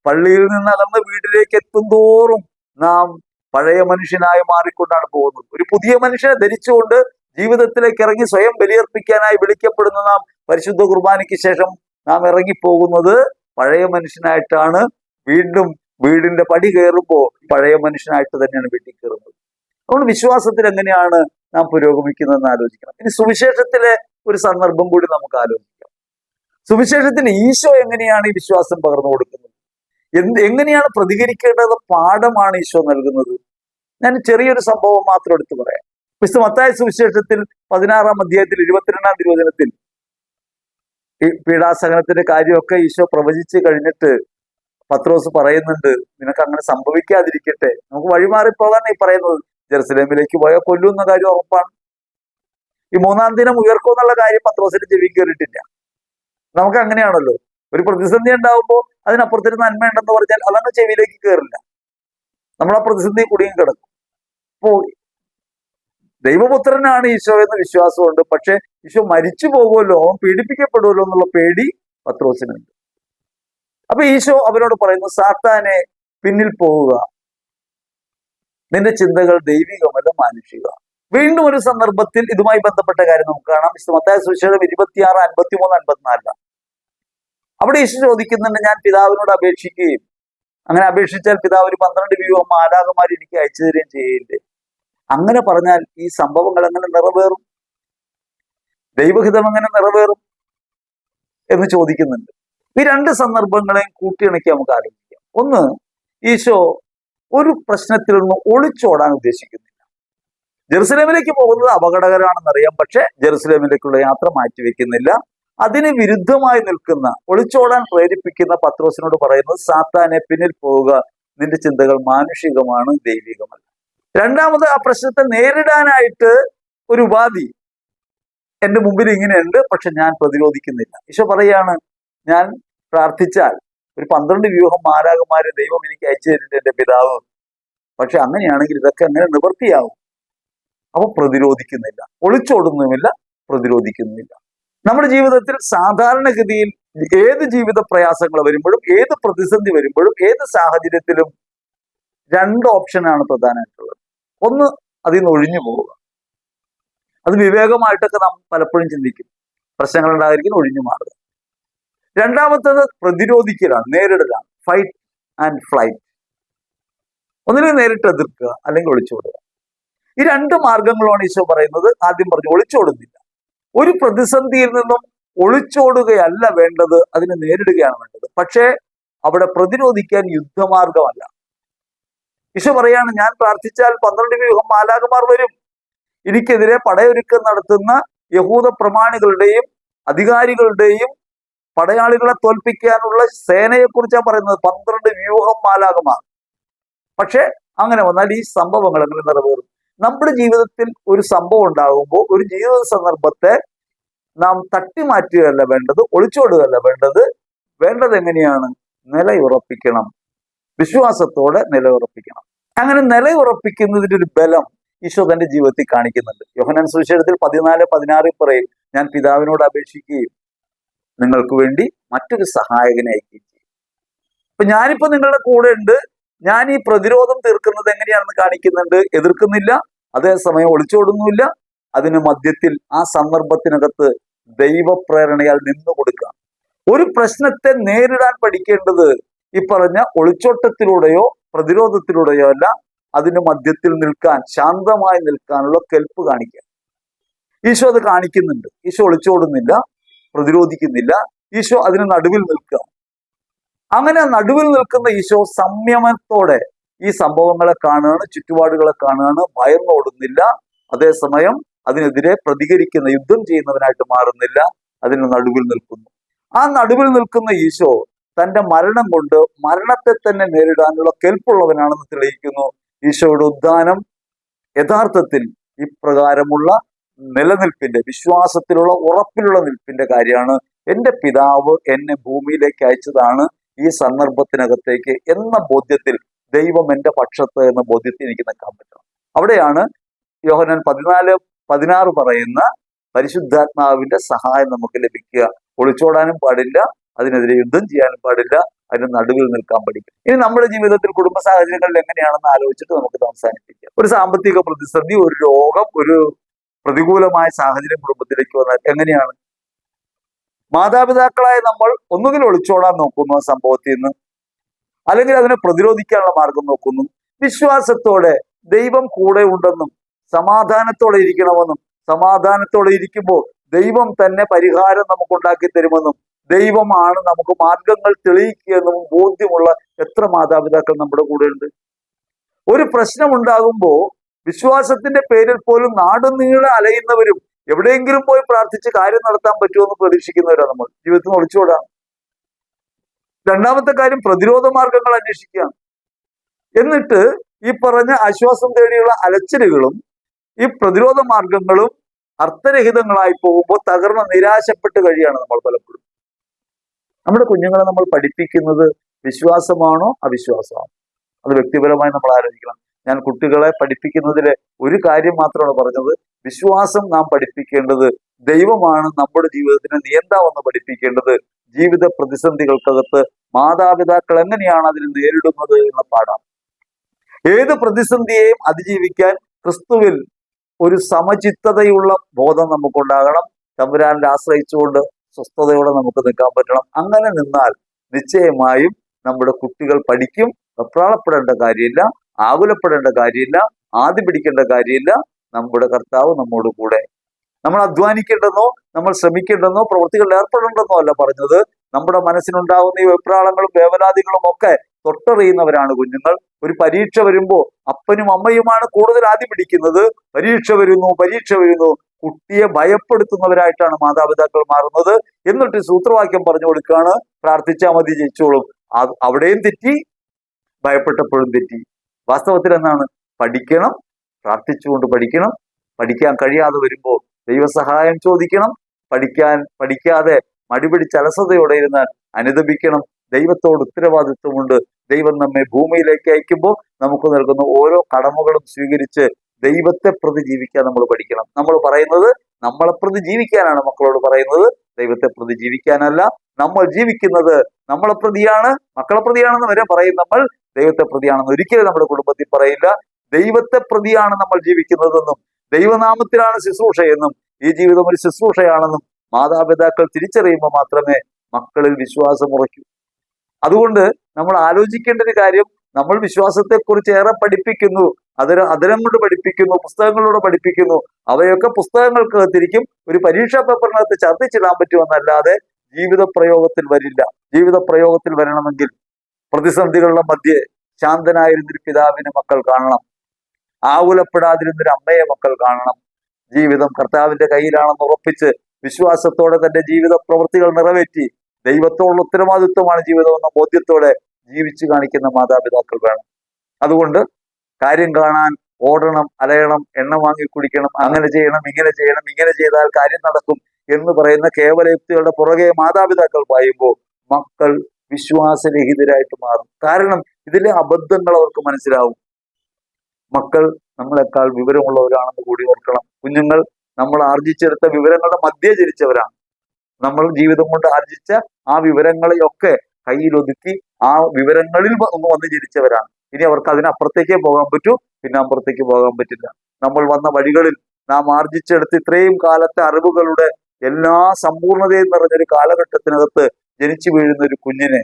പള്ളിയിൽ നിന്ന് അകന്ന് വീട്ടിലേക്ക് എത്തും തോറും നാം പഴയ മനുഷ്യനായി മാറിക്കൊണ്ടാണ് പോകുന്നത്. ഒരു പുതിയ മനുഷ്യനെ ധരിച്ചുകൊണ്ട് ജീവിതത്തിലേക്ക് ഇറങ്ങി സ്വയം ബലിയർപ്പിക്കാനായി വിളിക്കപ്പെടുന്ന നാം പരിശുദ്ധ കുർബാനയ്ക്ക് ശേഷം നാം ഇറങ്ങിപ്പോകുന്നത് പഴയ മനുഷ്യനായിട്ടാണ്. വീണ്ടും വീടിന്റെ പടി കയറുമ്പോൾ പഴയ മനുഷ്യനായിട്ട് തന്നെയാണ് വീട്ടിൽ കയറുന്നത് അതുകൊണ്ട് വിശ്വാസത്തിൽ എങ്ങനെയാണ് നാം പുരോഗമിക്കുന്നതെന്ന് ആലോചിക്കണം. ഇനി സുവിശേഷത്തിലെ ഒരു സന്ദർഭം കൂടി നമുക്ക് ആലോചിക്കാം. സുവിശേഷത്തിൽ ഈശോ എങ്ങനെയാണ് ഈ വിശ്വാസം പകർന്നു കൊടുക്കുന്നത്? എന്ത് എങ്ങനെയാണ് പ്രതികരിക്കേണ്ടത്? പാഠമാണ് ഈശോ നൽകുന്നത്. ഞാൻ ചെറിയൊരു സംഭവം മാത്രം എടുത്തു പറയാം. വിശുദ്ധ മത്തായ സുവിശേഷത്തിൽ പതിനാറാം അധ്യായത്തിൽ ഇരുപത്തിരണ്ടാം തിരുവചനത്തിൽ ഈ പീഡാസഹനത്തിന്റെ കാര്യമൊക്കെ ഈശോ പ്രവചിച്ച് കഴിഞ്ഞിട്ട് പത്രോസ് പറയുന്നുണ്ട് നിനക്ക് അങ്ങനെ സംഭവിക്കാതിരിക്കട്ടെ. നമുക്ക് വഴിമാറിപ്പോകാൻ ഈ പറയുന്നത്. ജെറുസലേമിലേക്ക് പോയാൽ കൊല്ലുന്ന കാര്യം ഉറപ്പാണ്. ഈ മൂന്നാം ദിനം ഉയർക്കും എന്നുള്ള കാര്യം പത്രോസിന് ചെവി കയറിയിട്ടില്ല നമുക്ക് അങ്ങനെയാണല്ലോ. ഒരു പ്രതിസന്ധി ഉണ്ടാവുമ്പോൾ അതിനപ്പുറത്തൊരു നന്മ ഉണ്ടെന്ന് പറഞ്ഞാൽ അതങ്ങ് ചെവിയിലേക്ക് കയറില്ല നമ്മൾ ആ പ്രതിസന്ധി കുടിയും കിടക്കും. അപ്പോ ദൈവപുത്രനാണ് ഈശോ എന്ന വിശ്വാസമുണ്ട് പക്ഷെ ഈശോ മരിച്ചു പോകുമല്ലോ അവൻ പീഡിപ്പിക്കപ്പെടുമല്ലോ എന്നുള്ള പേടി പത്രോസിനുണ്ട്. അപ്പൊ ഈശോ അവരോട് പറയുന്നു സാത്താനെ പിന്നിൽ പോവുക. നിന്റെ ചിന്തകൾ ദൈവികമല്ല മാനുഷിക വീണ്ടും ഒരു സന്ദർഭത്തിൽ ഇതുമായി ബന്ധപ്പെട്ട കാര്യം നമുക്ക് കാണാം. മത്തായ സുശേഷം ഇരുപത്തിയാറ് അൻപത്തിമൂന്ന് അൻപത്തിനാലിലാണ്. അവിടെ ഈശോ ചോദിക്കുന്നുണ്ട് ഞാൻ പിതാവിനോട് അപേക്ഷിക്കുകയും അങ്ങനെ അപേക്ഷിച്ചാൽ പിതാവ് ഒരു പന്ത്രണ്ട് വ്യൂഹം മാലാകമാർ എനിക്ക് അയച്ചു തരികയും ചെയ്യില്ലേ അങ്ങനെ പറഞ്ഞാൽ ഈ സംഭവങ്ങൾ എങ്ങനെ നിറവേറും? ദൈവഹിതം എങ്ങനെ നിറവേറും? എന്ന് ചോദിക്കുന്നുണ്ട്. ഈ രണ്ട് സന്ദർഭങ്ങളെയും കൂട്ടിയിണക്കി നമുക്ക് ആലോചിക്കാം. ഒന്ന് ഈശോ ഒരു പ്രശ്നത്തിൽ നിന്ന് ഒളിച്ചോടാൻ ഉദ്ദേശിക്കുന്നില്ല. ജെറുസലേമിലേക്ക് പോകുന്നത് അപകടകരമാണെന്നറിയാം പക്ഷെ ജെറുസലേമിലേക്കുള്ള യാത്ര മാറ്റിവെക്കുന്നില്ല. അതിന് വിരുദ്ധമായി നിൽക്കുന്ന ഒളിച്ചോടാൻ പ്രേരിപ്പിക്കുന്ന പത്രോസിനോട് പറയുന്നത് സാത്താനെ പിന്നിൽ പോവുക. നിന്റെ ചിന്തകൾ മാനുഷികമാണ് ദൈവികമല്ല. രണ്ടാമത് ആ പ്രശ്നത്തെ നേരിടാനായിട്ട് ഒരു ഉപാധി എന്റെ മുമ്പിൽ ഇങ്ങനെയുണ്ട് പക്ഷെ ഞാൻ പ്രതിരോധിക്കുന്നില്ല. ഈശോ പറയാണ് ഞാൻ പ്രാർത്ഥിച്ചാൽ ഒരു പന്ത്രണ്ട് വ്യൂഹം മാരാകന്മാരെ ദൈവം എനിക്ക് അയച്ചു തരുന്നുണ്ട് എന്റെ പിതാവ്. പക്ഷെ അങ്ങനെയാണെങ്കിൽ ഇതൊക്കെ അങ്ങനെ നിവൃത്തിയാവും അപ്പൊ പ്രതിരോധിക്കുന്നില്ല. ഒളിച്ചോടുന്നുമില്ല പ്രതിരോധിക്കുന്നില്ല. നമ്മുടെ ജീവിതത്തിൽ സാധാരണഗതിയിൽ ഏത് ജീവിത പ്രയാസങ്ങൾ വരുമ്പോഴും ഏത് പ്രതിസന്ധി വരുമ്പോഴും ഏത് സാഹചര്യത്തിലും രണ്ട് ഓപ്ഷനാണ് പ്രധാനമായിട്ടുള്ളത്. ഒന്ന് അതിൽ നിന്ന് ഒഴിഞ്ഞു പോവുക. അത് വിവേകമായിട്ടൊക്കെ നാം പലപ്പോഴും ചിന്തിക്കും. പ്രശ്നങ്ങൾ ഉണ്ടായിരിക്കും ഒഴിഞ്ഞു മാറുക. രണ്ടാമത്തത് പ്രതിരോധിക്കലാണ് നേരിടലാണ്. ഫൈറ്റ് ആൻഡ് ഫ്ലൈറ്റ് ഒന്നിനെ നേരിട്ട് എതിർക്കുക അല്ലെങ്കിൽ ഒളിച്ചോടുക ഈ രണ്ട് മാർഗങ്ങളാണ് ഈശോ പറയുന്നത്. ആദ്യം പറഞ്ഞു ഒളിച്ചോടുന്നില്ല ഒരു പ്രതിസന്ധിയിൽ നിന്നും ഒളിച്ചോടുകയല്ല വേണ്ടത് അതിനെ നേരിടുകയാണ് വേണ്ടത്. പക്ഷേ അവിടെ പ്രതിരോധിക്കാൻ യുദ്ധമാർഗമല്ല. ഈശോ പറയാണ് ഞാൻ പ്രാർത്ഥിച്ചാൽ പന്ത്രണ്ട് വ്യൂഹം മാലാകുമാർ വരും. എനിക്കെതിരെ പടയൊരുക്കം നടത്തുന്ന യഹൂദ പ്രമാണികളുടെയും അധികാരികളുടെയും പടയാളികളെ തോൽപ്പിക്കാനുള്ള സേനയെ കുറിച്ചാണ് പറയുന്നത്. പന്ത്രണ്ട് വ്യൂഹം മാലാകമാണ് പക്ഷെ അങ്ങനെ വന്നാൽ ഈ സംഭവങ്ങൾ എങ്ങനെ നിറവേറും? നമ്മുടെ ജീവിതത്തിൽ ഒരു സംഭവം ഉണ്ടാകുമ്പോൾ ഒരു ജീവിത സന്ദർഭത്തെ നാം തട്ടിമാറ്റുകയല്ല വേണ്ടത് ഒളിച്ചോടുകയല്ല വേണ്ടത്. വേണ്ടത് എങ്ങനെയാണ്? നിലയുറപ്പിക്കണം. വിശ്വാസത്തോടെ നിലയുറപ്പിക്കണം. അങ്ങനെ നിലയുറപ്പിക്കുന്നതിന്റെ ഒരു ബലം ഈശോ തന്റെ ജീവിതത്തിൽ കാണിക്കുന്നുണ്ട്. യോഹനൻ സുവിശേഷത്തിൽ പതിനാല് പതിനാറിൽ പറയും ഞാൻ പിതാവിനോട് അപേക്ഷിക്കുകയും നിങ്ങൾക്ക് വേണ്ടി മറ്റൊരു സഹായകനെ അയക്കുകയും ചെയ്യും. അപ്പൊ ഞാനിപ്പോ നിങ്ങളുടെ കൂടെ ഉണ്ട്. ഞാൻ ഈ പ്രതിരോധം തീർക്കുന്നത് എങ്ങനെയാണെന്ന് കാണിക്കുന്നുണ്ട്. എതിർക്കുന്നില്ല. അതേസമയം ഒളിച്ചോടുന്നുമില്ല. അതിന് മധ്യത്തിൽ ആ സന്ദർഭത്തിനകത്ത് ദൈവപ്രേരണയാൽ നിന്നു കൊടുക്കുക ഒരു പ്രശ്നത്തെ നേരിടാൻ പഠിക്കേണ്ടത് ഈ പറഞ്ഞ ഒളിച്ചോട്ടത്തിലൂടെയോ പ്രതിരോധത്തിലൂടെയോ അല്ല അതിന് മധ്യത്തിൽ നിൽക്കാൻ ശാന്തമായി നിൽക്കാനുള്ള കെൽപ്പ് കാണിക്കുക. ഈശോ അത് കാണിക്കുന്നുണ്ട്. ഈശോ ഒളിച്ചോടുന്നില്ല. പ്രതിരോധിക്കുന്നില്ല. ഈശോ അതിന് നടുവിൽ നിൽക്കുക. അങ്ങനെ നടുവിൽ നിൽക്കുന്ന ഈശോ സംയമനത്തോടെ ഈ സംഭവങ്ങളെ കാണുകയാണ് ചുറ്റുപാടുകളെ കാണുകയാണ് ഓടുന്നില്ല അതേസമയം അതിനെതിരെ പ്രതികരിക്കുന്ന യുദ്ധം ചെയ്യുന്നവനായിട്ട് മാറുന്നില്ല. അതിന് നടുവിൽ നിൽക്കുന്നു. ആ നടുവിൽ നിൽക്കുന്ന ഈശോ തന്റെ മരണം കൊണ്ട് മരണത്തെ തന്നെ നേരിടാനുള്ള കെൽപ്പുള്ളവനാണെന്ന് തെളിയിക്കുന്നു. ഈശോയുടെ ഉദ്ധാനം യഥാർത്ഥത്തിൽ ഇപ്രകാരമുള്ള നിലനിൽപ്പിന്റെ വിശ്വാസത്തിലുള്ള ഉറപ്പിലുള്ള നിൽപ്പിന്റെ കാര്യമാണ് എന്റെ പിതാവ് എന്നെ ഭൂമിയിലേക്ക് അയച്ചതാണ് ഈ സന്ദർഭത്തിനകത്തേക്ക് എന്ന ബോധ്യത്തിൽ ദൈവം എന്റെ പക്ഷത്ത് എന്ന ബോധ്യത്തിൽ എനിക്ക് നിൽക്കാൻ പറ്റണം അവിടെയാണ് യോഹനൻ പതിനാല് പതിനാറ് പറയുന്ന പരിശുദ്ധാത്മാവിന്റെ സഹായം നമുക്ക് ലഭിക്കുക. ഒളിച്ചോടാനും പാടില്ല അതിനെതിരെ യുദ്ധം ചെയ്യാനും പാടില്ല അതിന് നടുവിൽ നിൽക്കാൻ പഠിക്കും. ഇനി നമ്മുടെ ജീവിതത്തിൽ കുടുംബ സാഹചര്യങ്ങളിൽ എങ്ങനെയാണെന്ന് ആലോചിച്ചിട്ട് നമുക്ക് അവസാനിപ്പിക്കാം. ഒരു സാമ്പത്തിക പ്രതിസന്ധി ഒരു രോഗം ഒരു പ്രതികൂലമായ സാഹചര്യം കുടുംബത്തിലേക്ക് വന്നാൽ എങ്ങനെയാണ്? മാതാപിതാക്കളായ നമ്മൾ ഒന്നുകിൽ ഒളിച്ചോടാൻ നോക്കുന്നു ആ സംഭവത്തിൽ നിന്ന് അല്ലെങ്കിൽ അതിനെ പ്രതിരോധിക്കാനുള്ള മാർഗം നോക്കുന്നു. വിശ്വാസത്തോടെ ദൈവം കൂടെ ഉണ്ടെന്നും സമാധാനത്തോടെ ഇരിക്കണമെന്നും സമാധാനത്തോടെ ഇരിക്കുമ്പോൾ ദൈവം തന്നെ പരിഹാരം നമുക്ക് ഉണ്ടാക്കി തരുമെന്നും ദൈവമാണ് നമുക്ക് മാർഗങ്ങൾ തെളിയിക്കുകയെന്നും ബോധ്യമുള്ള എത്ര മാതാപിതാക്കൾ നമ്മുടെ കൂടെ ഉണ്ട് ഒരു പ്രശ്നം ഉണ്ടാകുമ്പോൾ വിശ്വാസത്തിന്റെ പേരിൽ പോലും നാടുനീളെ അലയുന്നവരും എവിടെയെങ്കിലും പോയി പ്രാർത്ഥിച്ച് കാര്യം നടത്താൻ പറ്റുമെന്ന് പ്രതീക്ഷിക്കുന്നവരാണ് നമ്മൾ. ജീവിതത്തിൽ ഒളിച്ചോടാം രണ്ടാമത്തെ കാര്യം പ്രതിരോധ മാർഗങ്ങൾ അന്വേഷിക്കുക. എന്നിട്ട് ഈ പറഞ്ഞ ആശ്വാസം തേടിയുള്ള അലച്ചിലുകളും ഈ പ്രതിരോധ മാർഗങ്ങളും അർത്ഥരഹിതങ്ങളായി പോകുമ്പോൾ തകർന്ന് നിരാശപ്പെട്ട് കഴിയാണ് നമ്മൾ പലപ്പോഴും നമ്മുടെ കുഞ്ഞുങ്ങളെ നമ്മൾ പഠിപ്പിക്കുന്നത് വിശ്വാസമാണോ അവിശ്വാസമാണോ? അത് വ്യക്തിപരമായി നമ്മൾ ആലോചിക്കണം. ഞാൻ കുട്ടികളെ പഠിപ്പിക്കുന്നതിലെ ഒരു കാര്യം മാത്രമാണ് പറഞ്ഞത്. വിശ്വാസം നാം പഠിപ്പിക്കേണ്ടത് ദൈവമാണ് നമ്മുടെ ജീവിതത്തിന് നിയന്താവെന്ന് പഠിപ്പിക്കേണ്ടത് ജീവിത പ്രതിസന്ധികൾക്കകത്ത് മാതാപിതാക്കൾ എങ്ങനെയാണ് അതിനെ നേരിടുന്നത് എന്ന പാഠം ഏത് പ്രതിസന്ധിയെയും അതിജീവിക്കാൻ ക്രിസ്തുവിൽ ഒരു സമചിത്തതയുള്ള ബോധം നമുക്കുണ്ടാകണം. തമ്പുരാനിൽ ആശ്രയിച്ചുകൊണ്ട് സ്വസ്ഥതയോടെ നമുക്ക് നിൽക്കാൻ പറ്റണം. അങ്ങനെ നിന്നാൽ നിശ്ചയമായും നമ്മുടെ കുട്ടികൾ പഠിക്കും വെപ്രാളപ്പെടേണ്ട കാര്യമില്ല. ആകുലപ്പെടേണ്ട കാര്യമില്ല ആദ്യം പിടിക്കേണ്ട കാര്യമില്ല. നമ്മുടെ കർത്താവ് നമ്മോട് കൂടെ. നമ്മൾ അധ്വാനിക്കേണ്ടെന്നോ നമ്മൾ ശ്രമിക്കേണ്ടെന്നോ പ്രവൃത്തികളിൽ ഏർപ്പെടേണ്ടെന്നോ അല്ല പറഞ്ഞത്. നമ്മുടെ മനസ്സിനുണ്ടാകുന്ന ഈ വെപ്രാളങ്ങളും വേവലാതികളും ഒക്കെ തൊട്ടറിയുന്നവരാണ് കുഞ്ഞുങ്ങൾ. ഒരു പരീക്ഷ വരുമ്പോൾ അപ്പനും അമ്മയുമാണ് കൂടുതൽ ആദ്യം പിടിക്കുന്നത്. പരീക്ഷ വരുന്നു പരീക്ഷ വരുന്നു. കുട്ടിയെ ഭയപ്പെടുത്തുന്നവരായിട്ടാണ് മാതാപിതാക്കൾ മാറുന്നത്. എന്നിട്ട് സൂത്രവാക്യം പറഞ്ഞു കൊടുക്കുകയാണ് പ്രാർത്ഥിച്ചാൽ മതി ജയിച്ചോളും. അവിടെയും തെറ്റി ഭയപ്പെട്ടപ്പോഴും തെറ്റി. വാസ്തവത്തിൽ എന്നാണ് പഠിക്കണം പ്രാർത്ഥിച്ചുകൊണ്ട് പഠിക്കണം. പഠിക്കാൻ കഴിയാതെ വരുമ്പോൾ ദൈവസഹായം ചോദിക്കണം. പഠിക്കാൻ പഠിക്കാതെ മടിപിടിച്ച് അലസതയോടെ ഇരുന്നാൽ അനുദപിക്കണം. ദൈവത്തോട് ഉത്തരവാദിത്വമുണ്ട്. ദൈവം നമ്മെ ഭൂമിയിലേക്ക് അയക്കുമ്പോൾ നമുക്ക് നൽകുന്ന ഓരോ കടമകളും സ്വീകരിച്ച് ദൈവത്തെ പ്രതി ജീവിക്കാൻ നമ്മൾ പഠിക്കണം. നമ്മൾ പറയുന്നത് നമ്മളെ പ്രതി ജീവിക്കാനാണ് മക്കളോട് പറയുന്നത്. ദൈവത്തെ പ്രതി ജീവിക്കാനല്ല. നമ്മൾ ജീവിക്കുന്നത് നമ്മളെ പ്രതിയാണ് മക്കളെ പ്രതിയാണെന്ന് വരെ പറയും നമ്മൾ. ദൈവത്തെ പ്രതിയാണെന്ന് ഒരിക്കലും നമ്മുടെ കുടുംബത്തിൽ പറയില്ല. ദൈവത്തെ പ്രതിയാണ് നമ്മൾ ജീവിക്കുന്നതെന്നും ദൈവനാമത്തിലാണ് ശുശ്രൂഷയെന്നും ഈ ജീവിതം ഒരു ശുശ്രൂഷയാണെന്നും മാതാപിതാക്കൾ തിരിച്ചറിയുമ്പോൾ മാത്രമേ മക്കളിൽ വിശ്വാസം ഉറയ്ക്കൂ. അതുകൊണ്ട് നമ്മൾ ആലോചിക്കേണ്ട ഒരു കാര്യം നമ്മൾ വിശ്വാസത്തെക്കുറിച്ച് ഏറെ പഠിപ്പിക്കുന്നു അതിന് അതിരം കൊണ്ട് പഠിപ്പിക്കുന്നു പുസ്തകങ്ങളിലൂടെ പഠിപ്പിക്കുന്നു അവയൊക്കെ പുസ്തകങ്ങൾക്കകത്തിരിക്കും ഒരു പരീക്ഷാ പേപ്പറിനകത്ത് ഛർദ്ദിച്ചിടാൻ പറ്റുമെന്നല്ലാതെ ജീവിത പ്രയോഗത്തിൽ വരില്ല. ജീവിത പ്രയോഗത്തിൽ വരണമെങ്കിൽ പ്രതിസന്ധികളുടെ മധ്യേ ശാന്തനായിരുന്നൊരു പിതാവിനെ മക്കൾ കാണണം. ആകുലപ്പെടാതിരുന്നൊരു അമ്മയെ മക്കൾ കാണണം. ജീവിതം കർത്താവിന്റെ കയ്യിലാണെന്ന് ഉറപ്പിച്ച് വിശ്വാസത്തോടെ തന്റെ ജീവിത പ്രവൃത്തികൾ നിറവേറ്റി ദൈവത്തോടുള്ള ഉത്തരവാദിത്വമാണ് ജീവിതമെന്ന ബോധ്യത്തോടെ ജീവിച്ചു കാണിക്കുന്ന മാതാപിതാക്കൾ വേണം. അതുകൊണ്ട് കാര്യം കാണാൻ ഓടണം അലയണം എണ്ണ വാങ്ങി കുടിക്കണം അങ്ങനെ ചെയ്യണം ഇങ്ങനെ ചെയ്യണം ഇങ്ങനെ ചെയ്താൽ കാര്യം നടക്കും എന്ന് പറയുന്ന കേവല യുക്തികളുടെ പുറകെ മാതാപിതാക്കൾ പായുമ്പോൾ മക്കൾ വിശ്വാസരഹിതരായിട്ട് മാറും. കാരണം ഇതിലെ അബദ്ധങ്ങൾ അവർക്ക് മനസ്സിലാവും. മക്കൾ നമ്മളെക്കാൾ വിവരമുള്ളവരാണെന്ന് കൂടി ഓർക്കണം. കുഞ്ഞുങ്ങൾ നമ്മൾ ആർജിച്ചെടുത്ത വിവരങ്ങളുടെ മധ്യേ ജനിച്ചവരാണ്. നമ്മൾ ജീവിതം കൊണ്ട് ആർജിച്ച ആ വിവരങ്ങളെയൊക്കെ കയ്യിലൊതുക്കി ആ വിവരങ്ങളിൽ വന്ന് ജനിച്ചവരാണ്. ഇനി അവർക്ക് അതിനപ്പുറത്തേക്കേ പോകാൻ പറ്റൂ പിന്നെ അപ്പുറത്തേക്ക് പോകാൻ പറ്റില്ല. നമ്മൾ വന്ന വഴികളിൽ നാം ആർജിച്ചെടുത്ത് ഇത്രയും കാലത്തെ അറിവുകളുടെ എല്ലാ സമ്പൂർണതയും നിറഞ്ഞൊരു കാലഘട്ടത്തിനകത്ത് ജനിച്ചു വീഴുന്ന ഒരു കുഞ്ഞിനെ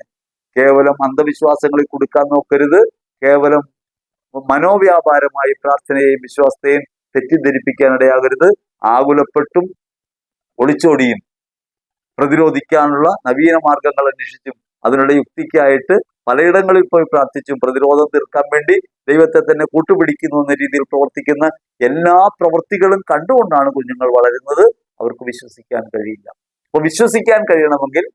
കേവലം അന്ധവിശ്വാസങ്ങളിൽ കൊടുക്കാൻ നോക്കരുത്. കേവലം മനോവ്യാപാരമായി പ്രാർത്ഥനയെയും വിശ്വാസത്തെയും തെറ്റിദ്ധരിപ്പിക്കാനിടയാകരുത്. ആകുലപ്പെട്ടും ഒളിച്ചോടിയും പ്രതിരോധിക്കാനുള്ള നവീന മാർഗങ്ങൾ അന്വേഷിച്ചും അതിനുള്ള യുക്തിക്കായിട്ട് പലയിടങ്ങളിൽ പോയി പ്രാർത്ഥിച്ചും പ്രതിരോധം തീർക്കാൻ വേണ്ടി ദൈവത്തെ തന്നെ കൂട്ടുപിടിക്കുന്നു എന്ന രീതിയിൽ പ്രവർത്തിക്കുന്ന എല്ലാ പ്രവൃത്തികളും കണ്ടുകൊണ്ടാണ് കുഞ്ഞുങ്ങൾ വളരുന്നത്. അവർക്ക് വിശ്വസിക്കാൻ കഴിയില്ല. അപ്പൊ വിശ്വസിക്കാൻ കഴിയണമെങ്കിൽ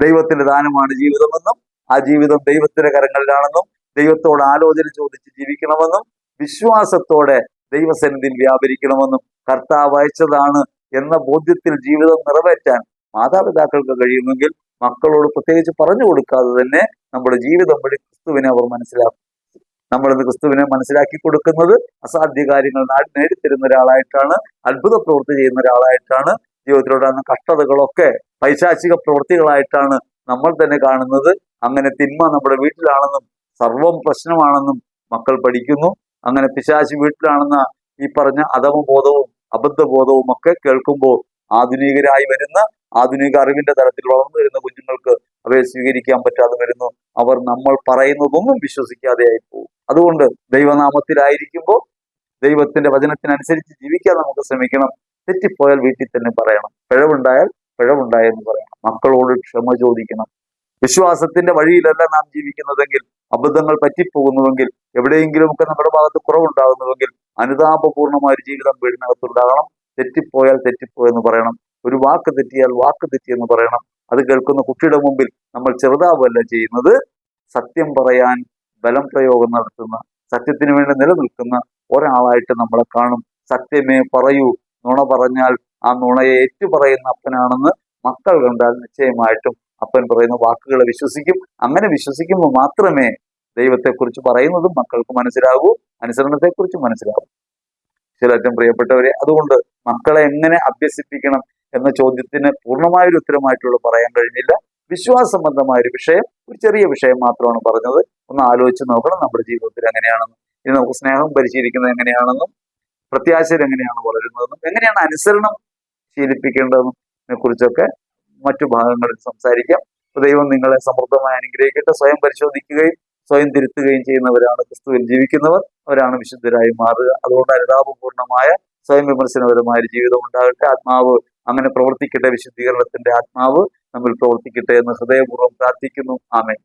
ദൈവത്തിന്റെ ദാനമാണ് ജീവിതമെന്നും ആ ജീവിതം ദൈവത്തിന്റെ കരങ്ങളിലാണെന്നും ദൈവത്തോട് ആലോചന ചോദിച്ച് ജീവിക്കണമെന്നും വിശ്വാസത്തോടെ ദൈവസന്നിധിയിൽ വ്യാപരിക്കണമെന്നും കർത്താവ് അയച്ചതാണ് എന്ന ബോധ്യത്തിൽ ജീവിതം നിറവേറ്റാൻ മാതാപിതാക്കൾക്ക് കഴിയുമെങ്കിൽ മക്കളോട് പ്രത്യേകിച്ച് പറഞ്ഞു കൊടുക്കാതെ തന്നെ നമ്മുടെ ജീവിതം വഴി ക്രിസ്തുവിനെ അവർ മനസ്സിലാക്കും. നമ്മളിന്ന് ക്രിസ്തുവിനെ മനസ്സിലാക്കി കൊടുക്കുന്നത് അസാധ്യ കാര്യങ്ങൾ നേടിത്തരുന്ന ഒരാളായിട്ടാണ് അത്ഭുത പ്രവൃത്തി ചെയ്യുന്ന ഒരാളായിട്ടാണ് ജീവിതത്തിലുണ്ടാകുന്ന കഷ്ടതകളൊക്കെ പൈശാചിക പ്രവൃത്തികളായിട്ടാണ് നമ്മൾ തന്നെ കാണുന്നത്. അങ്ങനെ തിന്മ നമ്മുടെ വീട്ടിലാണെന്നും സർവം പ്രശ്നമാണെന്നും മക്കൾ പഠിക്കുന്നു. അങ്ങനെ പിശാചി വീട്ടിലാണെന്ന ഈ പറഞ്ഞ അധമബോധവും അബദ്ധബോധവും ഒക്കെ കേൾക്കുമ്പോൾ ആധുനികരായി വരുന്ന ആധുനിക അറിവിന്റെ തലത്തിൽ വളർന്നു വരുന്ന കുഞ്ഞുങ്ങൾക്ക് അവയെ സ്വീകരിക്കാൻ പറ്റാതെ വരുന്നു. അവർ നമ്മൾ പറയുന്നതൊന്നും വിശ്വസിക്കാതെ പോകും അതുകൊണ്ട് ദൈവനാമത്തിലായിരിക്കുമ്പോൾ ദൈവത്തിന്റെ വചനത്തിനനുസരിച്ച് ജീവിക്കാൻ നമുക്ക് ശ്രമിക്കണം. തെറ്റിപ്പോയാൽ വീട്ടിൽ തന്നെ പറയണം. പിഴവുണ്ടായാൽ പിഴവുണ്ടായെന്ന് പറയണം. മക്കളോട് ക്ഷമ ചോദിക്കണം. വിശ്വാസത്തിന്റെ വഴിയിലല്ല നാം ജീവിക്കുന്നതെങ്കിൽ അബദ്ധങ്ങൾ പറ്റിപ്പോകുന്നുവെങ്കിൽ എവിടെയെങ്കിലുമൊക്കെ നമ്മുടെ ഭാഗത്ത് കുറവുണ്ടാകുന്നുവെങ്കിൽ അനുതാപപൂർണമായ ഒരു ജീവിതം വീടിനകത്തുണ്ടാകണം തെറ്റിപ്പോയാൽ തെറ്റിപ്പോയെന്ന് പറയണം. ഒരു വാക്ക് തെറ്റിയാൽ വാക്ക് തെറ്റിയെന്ന് പറയണം. അത് കേൾക്കുന്ന കുട്ടിയുടെ മുമ്പിൽ നമ്മൾ ചെറുതാവല്ല ചെയ്യുന്നത്. സത്യം പറയാൻ ബലം പ്രയോഗം നടത്തുന്ന സത്യത്തിന് വേണ്ടി നിലനിൽക്കുന്ന ഒരാളായിട്ട് നമ്മളെ കാണും. സത്യമേ പറയൂ. നുണ പറഞ്ഞാൽ ആ നുണയെ ഏറ്റുപറയുന്ന അപ്പനാണെന്ന് മക്കൾ കണ്ടാൽ നിശ്ചയമായിട്ടും അപ്പൻ പറയുന്ന വാക്കുകളെ വിശ്വസിക്കും. അങ്ങനെ വിശ്വസിക്കുമ്പോൾ മാത്രമേ ദൈവത്തെക്കുറിച്ച് പറയുന്നതും മക്കൾക്ക് മനസ്സിലാകൂ അനുസരണത്തെക്കുറിച്ച് മനസ്സിലാകൂ. ചിലറ്റം പ്രിയപ്പെട്ടവരെ അതുകൊണ്ട് മക്കളെ എങ്ങനെ അഭ്യസിപ്പിക്കണം എന്ന ചോദ്യത്തിന് പൂർണമായൊരു ഉത്തരമായിട്ടുള്ള പറയാൻ കഴിഞ്ഞില്ല. വിശ്വാസ സംബന്ധമായ ഒരു വിഷയം ഒരു ചെറിയ വിഷയം മാത്രമാണ് പറഞ്ഞത്. ഒന്ന് ആലോചിച്ച് നോക്കണം നമ്മുടെ ജീവിതത്തിൽ എങ്ങനെയാണെന്നും ഇനി നമുക്ക് സ്നേഹം പരിശീലിക്കുന്നത് എങ്ങനെയാണെന്നും പ്രത്യാശയിൽ എങ്ങനെയാണ് വളരുന്നതെന്നും എങ്ങനെയാണ് അനുസരണം ശീലിപ്പിക്കേണ്ടതെന്നും കുറിച്ചൊക്കെ മറ്റു ഭാഗങ്ങളിൽ സംസാരിക്കാം. ദൈവം നിങ്ങളെ സമൃദ്ധമായി അനുഗ്രഹിക്കട്ടെ. സ്വയം പരിശോധിക്കുകയും സ്വയം തിരുത്തുകയും ചെയ്യുന്നവരാണ് ക്രിസ്തുവിൽ ജീവിക്കുന്നവർ. അവരാണ് വിശുദ്ധരായി മാറുക. അതുകൊണ്ട് അനുതാപപൂർണമായ സ്വയം വിമർശനപരമായ ജീവിതം ഉണ്ടാകട്ടെ. ആത്മാവ് അങ്ങനെ പ്രവർത്തിക്കട്ടെ. വിശുദ്ധീകരണത്തിന്റെ ആത്മാവ് നമ്മൾ പ്രവർത്തിക്കട്ടെ എന്ന് ഹൃദയപൂർവം പ്രാർത്ഥിക്കുന്നു. ആമേൻ.